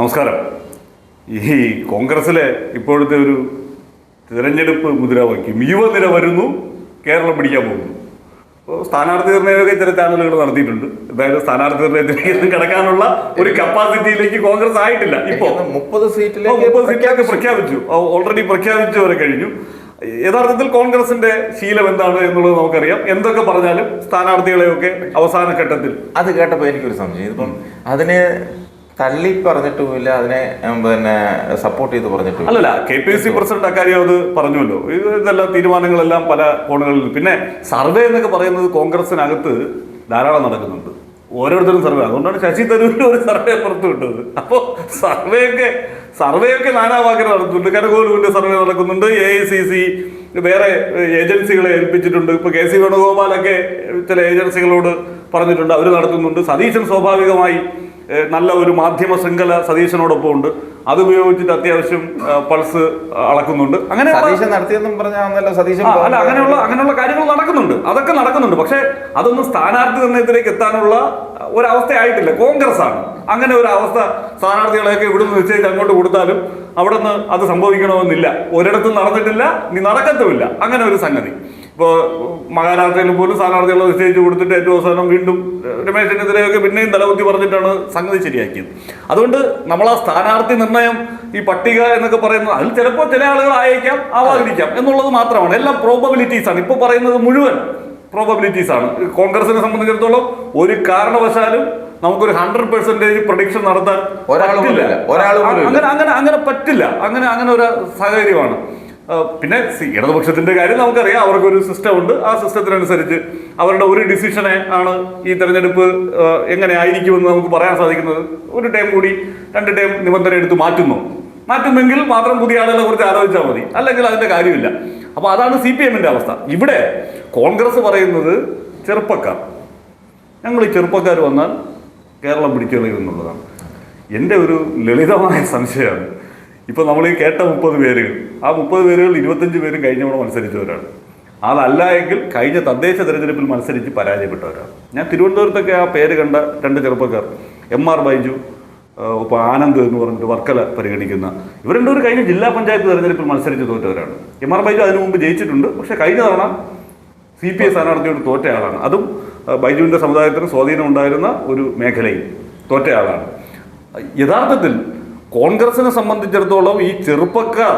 നമസ്കാരം. ഈ കോൺഗ്രസിലെ ഇപ്പോഴത്തെ ഒരു തിരഞ്ഞെടുപ്പ് മുദ്രാവാക്യം യുവനിര വരുന്നു കേരളം പിടിക്കാൻ പോകുന്നു. അപ്പോൾ സ്ഥാനാർത്ഥി നിർണയമൊക്കെ ചില ചാനലുകൾ നടത്തിയിട്ടുണ്ട്. അതായത് സ്ഥാനാർത്ഥി നിർണയത്തിലേക്ക് കിടക്കാനുള്ള ഒരു കപ്പാസിറ്റിയിലേക്ക് കോൺഗ്രസ് ആയിട്ടില്ല. ഇപ്പോൾ മുപ്പത് സീറ്റിലേക്ക് മുപ്പത് സീറ്റിലേക്ക് പ്രഖ്യാപിച്ചു. ഓൾറെഡി പ്രഖ്യാപിച്ചു വരെ കഴിഞ്ഞു. യഥാർത്ഥത്തിൽ കോൺഗ്രസിന്റെ ശീലം എന്താണ് എന്നുള്ളത് നമുക്കറിയാം. എന്തൊക്കെ പറഞ്ഞാലും സ്ഥാനാർത്ഥികളെയൊക്കെ അവസാന ഘട്ടത്തിൽ അത് കേട്ടപ്പോൾ എനിക്കൊരു സംശയം. ഇതിപ്പം അതിനെ തള്ളി പറഞ്ഞിട്ടുമില്ല അതിനെ പിന്നെ സപ്പോർട്ട് ചെയ്ത് പറഞ്ഞിട്ടും അല്ലല്ല കെ പി സി പ്രസിഡന്റ് അക്കാര്യം അത് പറഞ്ഞുവല്ലോ. ഇത് ഇതെല്ലാം തീരുമാനങ്ങളെല്ലാം പല കോണുകളിൽ പിന്നെ സർവേ എന്നൊക്കെ പറയുന്നത് കോൺഗ്രസിനകത്ത് ധാരാളം നടക്കുന്നുണ്ട്. ഓരോരുത്തരും സർവേ. അതുകൊണ്ടാണ് ശശി തരൂരിൽ ഒരു സർവേ പുറത്തു വിട്ടത്. അപ്പോൾ സർവേയൊക്കെ സർവേയൊക്കെ നാനാവാക്കൽ നടത്തുന്നുണ്ട്. കരകോലുവിന്റെ സർവേ നടക്കുന്നുണ്ട്. എ ഐ സി സി വേറെ ഏജൻസികളെ ഏൽപ്പിച്ചിട്ടുണ്ട്. ഇപ്പോൾ കെ സി വേണുഗോപാലൊക്കെ ചില ഏജൻസികളോട് പറഞ്ഞിട്ടുണ്ട്. അവർ നടത്തുന്നുണ്ട്. സതീശൻ സ്വാഭാവികമായി നല്ല ഒരു മാധ്യമ ശൃംഖല സതീശനോടൊപ്പം ഉണ്ട്. അത് ഉപയോഗിച്ചിട്ട് അത്യാവശ്യം പൾസ് അളക്കുന്നുണ്ട്. അങ്ങനെ നടത്തിയെന്നും പറഞ്ഞാൽ സതീശൻ അല്ല അങ്ങനെയുള്ള അങ്ങനെയുള്ള കാര്യങ്ങൾ നടക്കുന്നുണ്ട്. അതൊക്കെ നടക്കുന്നുണ്ട്. പക്ഷേ അതൊന്നും സ്ഥാനാർത്ഥി നിർണയത്തിലേക്ക് എത്താനുള്ള ഒരവസ്ഥയായിട്ടില്ല. കോൺഗ്രസ് ആണ് അങ്ങനെ ഒരു അവസ്ഥ സ്ഥാനാർത്ഥികളെയൊക്കെ ഇവിടുന്ന് നിശ്ചയിച്ച് അങ്ങോട്ട് കൊടുത്താലും അവിടെ നിന്ന് അത് സംഭവിക്കണമെന്നില്ല. ഒരിടത്തും നടന്നിട്ടില്ല നീ നടക്കത്തുമില്ല. അങ്ങനെ ഒരു സംഗതി. ഇപ്പോൾ മഹാരാഷ്ട്രയിൽ പോലും സ്ഥാനാർത്ഥികളെ നിശ്ചയിച്ച് കൊടുത്തിട്ട് ഏറ്റവും അവസാനം വീണ്ടും രമേശിനെതിരെയൊക്കെ രമേശ് പിന്നെയും തലകുത്തി പറഞ്ഞിട്ടാണ് സംഗതി ശരിയാക്കിയത്. അതുകൊണ്ട് നമ്മൾ ആ സ്ഥാനാർത്ഥി നിർണയം ഈ പട്ടിക എന്നൊക്കെ പറയുന്നത് അതിൽ ചിലപ്പോൾ ചില ആളുകൾ ആയേക്കാം ആവാതിരിക്കാം എന്നുള്ളത് മാത്രമാണ്. എല്ലാം പ്രോബബിലിറ്റീസാണ് ഇപ്പോൾ പറയുന്നത് മുഴുവൻ പ്രോബബിലിറ്റീസ് ആണ്. കോൺഗ്രസിനെ സംബന്ധിച്ചിടത്തോളം ഒരു കാരണവശാലും നമുക്കൊരു ഹൺഡ്രഡ് പെർസെന്റേജ് പ്രൊഡിക്ഷൻ നടത്താൻ ഒരാളും. അങ്ങനെ അങ്ങനെ അങ്ങനെ പറ്റില്ല. അങ്ങനെ അങ്ങനെ ഒരു സാഹചര്യമാണ്. പിന്നെ സി- ഇടതുപക്ഷത്തിന്റെ കാര്യം നമുക്കറിയാം. അവർക്കൊരു സിസ്റ്റം ഉണ്ട്. ആ സിസ്റ്റത്തിനനുസരിച്ച് അവരുടെ ഒരു ഡിസിഷനെ ആണ് ഈ തെരഞ്ഞെടുപ്പ് എങ്ങനെ ആയിരിക്കുമെന്ന് നമുക്ക് പറയാൻ സാധിക്കുന്നത്. ഒരു ടൈം കൂടി രണ്ട് ടൈം നിബന്ധന എടുത്ത് മാറ്റുന്നു. മാറ്റുമെങ്കിൽ മാത്രം പുതിയ ആളുകളെ കുറിച്ച് ആലോചിച്ചാൽ മതി. അല്ലെങ്കിൽ അതിന്റെ കാര്യമില്ല. അപ്പോൾ അതാണ് സി പി എമ്മിന്റെ അവസ്ഥ. ഇവിടെ കോൺഗ്രസ് പറയുന്നത് ചെറുപ്പക്കാർ. ഞങ്ങൾ ഈ ചെറുപ്പക്കാർ വന്നാൽ കേരളം പിടിച്ചെറിയും എന്നുള്ളതാണ് എന്റെ ഒരു ലളിതമായ സംശയമാണ്. ഇപ്പോൾ നമ്മൾ ഈ കേട്ട മുപ്പത് പേരുകൾ. ആ മുപ്പത് പേരുകൾ ഇരുപത്തഞ്ച് പേരും കഴിഞ്ഞ തവണ മത്സരിച്ചവരാണ്. അതല്ല എങ്കിൽ കഴിഞ്ഞ തദ്ദേശ തെരഞ്ഞെടുപ്പിൽ മത്സരിച്ച് പരാജയപ്പെട്ടവരാണ്. ഞാൻ തിരുവനന്തപുരത്തൊക്കെ ആ പേര് കണ്ട രണ്ട് ചെറുപ്പക്കാർ എം ആർ ബൈജു ഇപ്പോൾ ആനന്ദ് എന്ന് പറഞ്ഞിട്ട് വർക്കല പരിഗണിക്കുന്ന. ഇവർ രണ്ടുപേരും കഴിഞ്ഞ ജില്ലാ പഞ്ചായത്ത് തെരഞ്ഞെടുപ്പിൽ മത്സരിച്ച് തോറ്റവരാണ്. എം ആർ ബൈജു അതിനു മുമ്പ് ജയിച്ചിട്ടുണ്ട്. പക്ഷെ കഴിഞ്ഞ തവണ സി പി ഐ സ്ഥാനാർത്ഥിയോട് തോറ്റയാളാണ് അതും ബൈജുവിന്റെ സമുദായത്തിന് സ്വാധീനം ഉണ്ടായിരുന്ന ഒരു മേഖലയിൽ തോറ്റയാളാണ് യഥാർത്ഥത്തിൽ കോൺഗ്രസിനെ സംബന്ധിച്ചിടത്തോളം ഈ ചെറുപ്പക്കാർ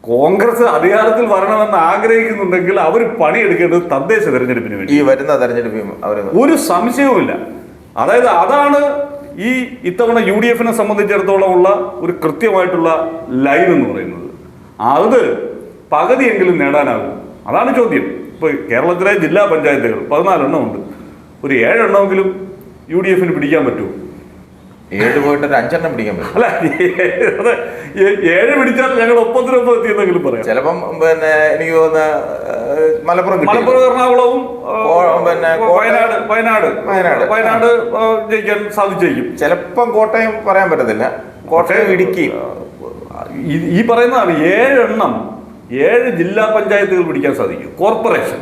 കോൺഗ്രസ് അധികാരത്തിൽ വരണമെന്ന് ആഗ്രഹിക്കുന്നുണ്ടെങ്കിൽ അവർ പണിയെടുക്കേണ്ടത് തദ്ദേശ തെരഞ്ഞെടുപ്പിന് വേണ്ടി. ഈ വരുന്ന തെരഞ്ഞെടുപ്പ് അവർ ഒരു സംശയവുമില്ല. അതായത് അതാണ് ഈ ഇത്തവണ യു ഡി എഫിനെ സംബന്ധിച്ചിടത്തോളം ഉള്ള ഒരു കൃത്യമായിട്ടുള്ള ലൈൻ എന്ന് പറയുന്നത്. അത് പകുതിയെങ്കിലും നേടാനാകും. അതാണ് ചോദ്യം. ഇപ്പോൾ കേരളത്തിലെ ജില്ലാ പഞ്ചായത്തുകൾ പതിനാലെണ്ണം ഉണ്ട്. ഒരു ഏഴെണ്ണമെങ്കിലും യു ഡി എഫിന് പിടിക്കാൻ പറ്റുമോ? ഏഴ് പോയിട്ട് ഒരു അഞ്ചെണ്ണം പിടിക്കാൻ പറ്റും. അല്ല അതെ ഏഴ് പിടിച്ചാൽ ഞങ്ങൾ ഒപ്പത്തിനൊപ്പം എത്തിയെന്നെങ്കിലും പറയാം. ചിലപ്പം പിന്നെ എനിക്ക് തോന്നുന്ന മലപ്പുറം മലപ്പുറം എറണാകുളവും പിന്നെ വയനാട് വയനാട് വയനാട്. വയനാട് ജയിക്കാൻ സാധിച്ചേക്കും. ചിലപ്പം കോട്ടയം പറയാൻ പറ്റത്തില്ല. കോട്ടയം ഇടുക്കി. ഈ- പറയുന്നതാണ് ഏഴെണ്ണം ഏഴ് ജില്ലാ പഞ്ചായത്തുകൾ പിടിക്കാൻ സാധിക്കും. കോർപ്പറേഷൻ.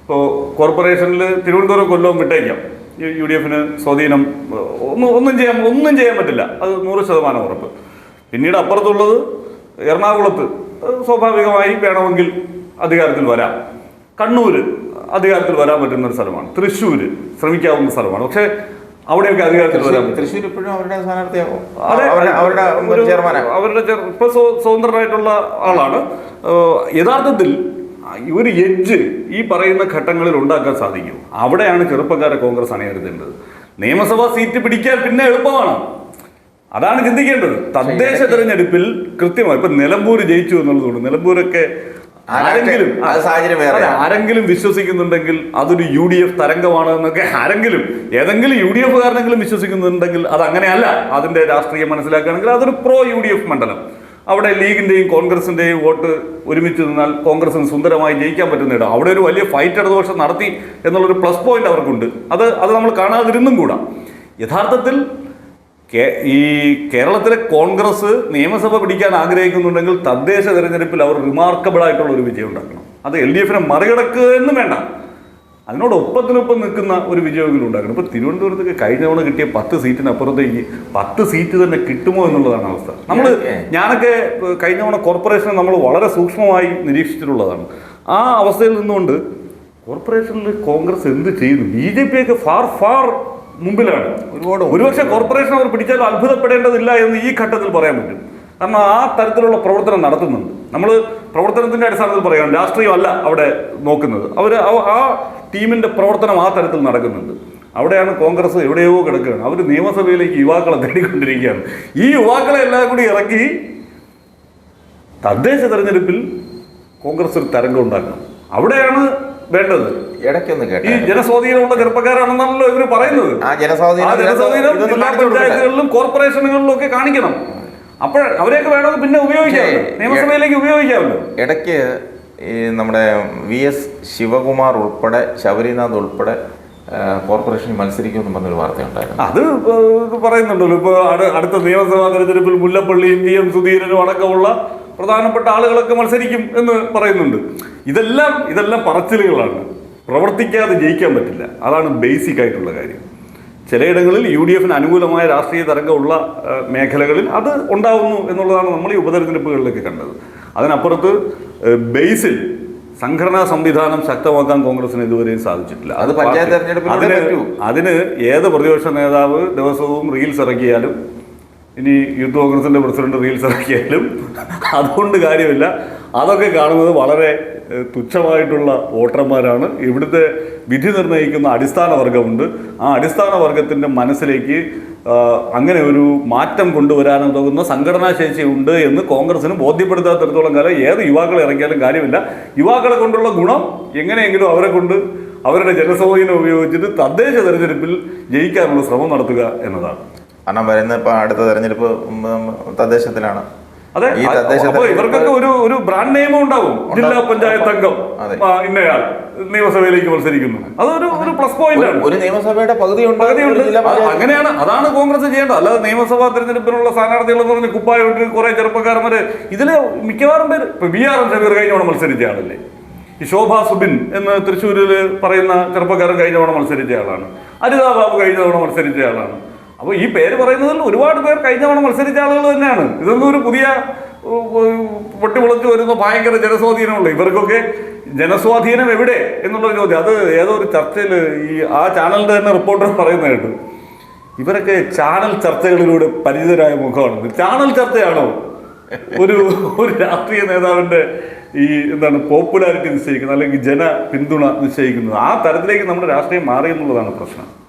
ഇപ്പോൾ കോർപ്പറേഷനിൽ തിരുവനന്തപുരം കൊല്ലവും വിട്ടേക്കാം. യു- ഡി എഫിന് സ്വാധീനം ഒന്നും ഒന്നും ചെയ്യാൻ ഒന്നും ചെയ്യാൻ പറ്റില്ല. അത് നൂറ് ശതമാനം ഉറപ്പ്. പിന്നീട് അപ്പുറത്തുള്ളത് എറണാകുളത്ത്. സ്വാഭാവികമായി വേണമെങ്കിൽ അധികാരത്തിൽ വരാം. കണ്ണൂർ അധികാരത്തിൽ വരാൻ പറ്റുന്ന ഒരു സ്ഥലമാണ്. തൃശ്ശൂർ ശ്രമിക്കാവുന്ന സ്ഥലമാണ്. പക്ഷേ അവിടെയൊക്കെ അധികാരത്തിൽ വരാം തൃശ്ശൂർ ഇപ്പോഴും അവരുടെ സ്ഥാനാർത്ഥിയാവും അവരുടെ അവരുടെ ഇപ്പൊ സ്വതന്ത്രമായിട്ടുള്ള സ്വതന്ത്രനായിട്ടുള്ള ആളാണ്. യഥാർത്ഥത്തിൽ ഒരു എഡ്ജ് ഈ പറയുന്ന ഘട്ടങ്ങളിൽ ഉണ്ടാക്കാൻ സാധിക്കും. അവിടെയാണ് ചെറുപ്പക്കാരെ കോൺഗ്രസ് അണിയരുത്തേണ്ടത് നിയമസഭാ സീറ്റ് പിടിക്കാൻ പിന്നെ എളുപ്പമാണ്. അതാണ് ചിന്തിക്കേണ്ടത്. തദ്ദേശ തെരഞ്ഞെടുപ്പിൽ കൃത്യമായി ഇപ്പൊ നിലമ്പൂർ ജയിച്ചു എന്നുള്ളതുകൊണ്ട് നിലമ്പൂരൊക്കെ ആരെങ്കിലും അത് സാഹചര്യം വേറെ. ആരെങ്കിലും വിശ്വസിക്കുന്നുണ്ടെങ്കിൽ അതൊരു യു ഡി എഫ് തരംഗമാണ് എന്നൊക്കെ ആരെങ്കിലും ഏതെങ്കിലും യു ഡി എഫ് കാരനെങ്കിലും വിശ്വസിക്കുന്നുണ്ടെങ്കിൽ അത് അങ്ങനെയല്ല അതിന്റെ രാഷ്ട്രീയം മനസ്സിലാക്കുകയാണെങ്കിൽ അതൊരു പ്രോ യു ഡി എഫ് മണ്ഡലം. അവിടെ ലീഗിന്റെയും കോൺഗ്രസിന്റെയും വോട്ട് ഒരുമിച്ച് നിന്നാൽ കോൺഗ്രസിന് സുന്ദരമായി ജയിക്കാൻ പറ്റുന്ന ഇടം. അവിടെ ഒരു വലിയ ഫൈറ്റ് ഇടതുപക്ഷം നടത്തി എന്നുള്ളൊരു പ്ലസ് പോയിന്റ് അവർക്കുണ്ട്. അത് അത് നമ്മൾ കാണാതിരുന്നും കൂടാ. യഥാർത്ഥത്തിൽ ഈ കേരളത്തിലെ കോൺഗ്രസ് നിയമസഭ പിടിക്കാൻ ആഗ്രഹിക്കുന്നുണ്ടെങ്കിൽ തദ്ദേശ തെരഞ്ഞെടുപ്പിൽ അവർ റിമാർക്കബിൾ ആയിട്ടുള്ള ഒരു വിജയം ഉണ്ടാക്കണം. അത് എൽ ഡി എഫിനെ മറികടക്കുക എന്നും വേണ്ട. അതിനോട് ഒപ്പത്തിനൊപ്പം നിൽക്കുന്ന ഒരു വിജയമെങ്കിലും ഉണ്ടാക്കണം. ഇപ്പോൾ തിരുവനന്തപുരത്തേക്ക് കഴിഞ്ഞ തവണ കിട്ടിയ പത്ത് സീറ്റിനപ്പുറത്തേക്ക് പത്ത് സീറ്റ് തന്നെ കിട്ടുമോ എന്നുള്ളതാണ് അവസ്ഥ. നമ്മൾ ഞാനൊക്കെ കഴിഞ്ഞ തവണ കോർപ്പറേഷനെ നമ്മൾ വളരെ സൂക്ഷ്മമായി നിരീക്ഷിച്ചിട്ടുള്ളതാണ്. ആ അവസ്ഥയിൽ നിന്നുകൊണ്ട് കോർപ്പറേഷനിൽ കോൺഗ്രസ് എന്ത് ചെയ്യുന്നു? ബി ജെ പി ഒക്കെ ഫാർ ഫാർ മുമ്പിലാണ്. ഒരുപാട് ഒരുപക്ഷെ കോർപ്പറേഷൻ അവർ പിടിച്ചാലും അത്ഭുതപ്പെടേണ്ടതില്ല എന്ന് ഈ ഘട്ടത്തിൽ പറയാൻ പറ്റും. കാരണം ആ തരത്തിലുള്ള പ്രവർത്തനം നടത്തുന്നുണ്ട്. നമ്മൾ പ്രവർത്തനത്തിന്റെ അടിസ്ഥാനത്തിൽ പറയാം രാഷ്ട്രീയമല്ല അവിടെ നോക്കുന്നത്. അവർ ആ ടീമിന്റെ പ്രവർത്തനം ആ തരത്തിൽ നടക്കുന്നുണ്ട്. അവിടെയാണ് കോൺഗ്രസ് എവിടെയോ കിടക്കുകയാണ്. അവർ നിയമസഭയിലേക്ക് യുവാക്കളെ തേടിക്കൊണ്ടിരിക്കുകയാണ്. ഈ യുവാക്കളെ എല്ലാം കൂടി ഇറക്കി തദ്ദേശ തെരഞ്ഞെടുപ്പിൽ കോൺഗ്രസ് ഒരു തരംഗം ഉണ്ടാക്കണം. അവിടെയാണ് വേണ്ടത്. ഇടയ്ക്കൊന്ന് ഈ കേട്ടെ ജനസ്വാധീനമുള്ള ചെറുപ്പക്കാരാണെന്നാണല്ലോ ഇവർ പറയുന്നത്. ആ ജനസ്വാധീനം ജനസ്വാധീനം ജില്ലാ പഞ്ചായത്തുകളിലും കോർപ്പറേഷനുകളിലും ഒക്കെ കാണിക്കണം. അപ്പോൾ അവരെയൊക്കെ വേണമെങ്കിൽ പിന്നെ ഉപയോഗിക്കാമല്ലോ. നിയമസഭയിലേക്ക് ഉപയോഗിക്കാമല്ലോ. ഇടയ്ക്ക് ഈ നമ്മുടെ വി എസ് ശിവകുമാർ ഉൾപ്പെടെ ശബരിനാഥ് ഉൾപ്പെടെ കോർപ്പറേഷൻ മത്സരിക്കുമെന്ന് പറഞ്ഞൊരു വാർത്തയുണ്ടായിരുന്നു. അത് പറയുന്നുണ്ടല്ലോ. ഇപ്പോൾ അടുത്ത നിയമസഭാ തെരഞ്ഞെടുപ്പിൽ മുല്ലപ്പള്ളിയും വി എം സുധീരനും അടക്കമുള്ള പ്രധാനപ്പെട്ട ആളുകളൊക്കെ മത്സരിക്കും എന്ന് പറയുന്നുണ്ട്. ഇതെല്ലാം ഇതെല്ലാം പറച്ചിലുകളാണ്. പ്രവർത്തിക്കാതെ ജയിക്കാൻ പറ്റില്ല. അതാണ് ബേസിക് ആയിട്ടുള്ള കാര്യം. ചിലയിടങ്ങളിൽ യു ഡി എഫിന് അനുകൂലമായ രാഷ്ട്രീയ തരംഗമുള്ള മേഖലകളിൽ അത് ഉണ്ടാവുന്നു എന്നുള്ളതാണ് നമ്മൾ ഈ ഉപതെരഞ്ഞെടുപ്പുകളിലൊക്കെ കണ്ടത്. അതിനപ്പുറത്ത് ബേസിൽ സംഘടനാ സംവിധാനം ശക്തമാക്കാൻ കോൺഗ്രസിന് ഇതുവരെയും സാധിച്ചിട്ടില്ല അത് പഞ്ചായത്ത് തെരഞ്ഞെടുപ്പിലൂടെ അതിന്. അതിന് ഏത് പ്രതിപക്ഷ നേതാവ് ദിവസവും റീൽസ് ഇറക്കിയാലും ഇനി യൂത്ത് കോൺഗ്രസിന്റെ പ്രസിഡന്റ് റീൽസ് ഇറക്കിയാലും അതുകൊണ്ട് കാര്യമില്ല. അതൊക്കെ കാണുന്നത് വളരെ തുച്ഛമായിട്ടുള്ള വോട്ടർമാരാണ്. ഇവിടുത്തെ വിധി നിർണയിക്കുന്ന അടിസ്ഥാന വർഗമുണ്ട്. ആ അടിസ്ഥാന വർഗത്തിന്റെ മനസ്സിലേക്ക് അങ്ങനെ ഒരു മാറ്റം കൊണ്ടുവരാനുതകുന്ന സംഘടനാ ശേഷി ഉണ്ട് എന്ന് കോൺഗ്രസിന് ബോധ്യപ്പെടുത്താത്തിടത്തോളം കാലം ഏത് യുവാക്കളെ ഇറങ്ങിയാലും കാര്യമില്ല. യുവാക്കളെ കൊണ്ടുള്ള ഗുണം എങ്ങനെയെങ്കിലും അവരെ കൊണ്ട് അവരുടെ ജനസ്വാധീനം ഉപയോഗിച്ചിട്ട് തദ്ദേശ തെരഞ്ഞെടുപ്പിൽ ജയിക്കാനുള്ള ശ്രമം നടത്തുക എന്നതാണ്. കാരണം വരുന്ന ഇപ്പൊ അടുത്ത തെരഞ്ഞെടുപ്പ് തദ്ദേശത്തിലാണ്. അതെ അപ്പൊ ഇവർക്കൊക്കെ ഒരു ഒരു ബ്രാൻഡ് നെയിമും ഉണ്ടാവും. ജില്ലാ പഞ്ചായത്ത് അംഗം ഇന്നയാൾ നിയമസഭയിലേക്ക് മത്സരിക്കുന്നു. അതൊരു ഒരു പ്ലസ് പോയിന്റ് ആണ്. ഒരു നിയമസഭയുടെ പകുതിയുണ്ട് പകുതിയുണ്ട്. അങ്ങനെയാണ് അതാണ് കോൺഗ്രസ് ചെയ്യേണ്ടത്. അല്ലാതെ നിയമസഭാ തെരഞ്ഞെടുപ്പിനുള്ള സ്ഥാനാർത്ഥികൾ എന്ന് പറഞ്ഞ് കുപ്പായിട്ട് കുറെ ചെറുപ്പക്കാരന്മാര് ഇതിൽ മിക്കവാറും പേര് ഇപ്പൊ ബി ആർ എം ഷബീർ കഴിഞ്ഞ തവണ മത്സരിച്ച ആളല്ലേ? ഈ ശോഭ സുബിൻ എന്ന് തൃശ്ശൂരിൽ പറയുന്ന ചെറുപ്പക്കാരൻ കഴിഞ്ഞ തവണ മത്സരിച്ച ആളാണ്. അരിതാ ബാബു കഴിഞ്ഞ തവണ മത്സരിച്ച ആളാണ്. അപ്പോൾ ഈ പേര് പറയുന്നതിൽ ഒരുപാട് പേർ കഴിഞ്ഞ തവണ മത്സരിച്ച ആളുകൾ തന്നെയാണ്. ഇതൊന്നും ഒരു പുതിയ ഉ- വരുന്ന ഭയങ്കര ജനസ്വാധീനമുള്ള ഇവർക്കൊക്കെ ജനസ്വാധീനം എവിടെ എന്നുള്ള ചോദ്യം. അത് ഏതോ ഒരു ചർച്ചയിൽ ഈ ആ ചാനലിന്റെ തന്നെ റിപ്പോർട്ടർ പറയുന്നത് കേട്ടു. ഇവരൊക്കെ ചാനൽ ചർച്ചകളിലൂടെ പരിചിതരായ മുഖമാണ്. ചാനൽ ചർച്ചയാണോ? ഒരു ഒരു രാഷ്ട്രീയ നേതാവിന്റെ ഈ എന്താണ് പോപ്പുലാരിറ്റി നിശ്ചയിക്കുന്നത് അല്ലെങ്കിൽ ജന പിന്തുണ നിശ്ചയിക്കുന്നത്. ആ തരത്തിലേക്ക് നമ്മുടെ രാഷ്ട്രീയം മാറി എന്നുള്ളതാണ് പ്രശ്നം.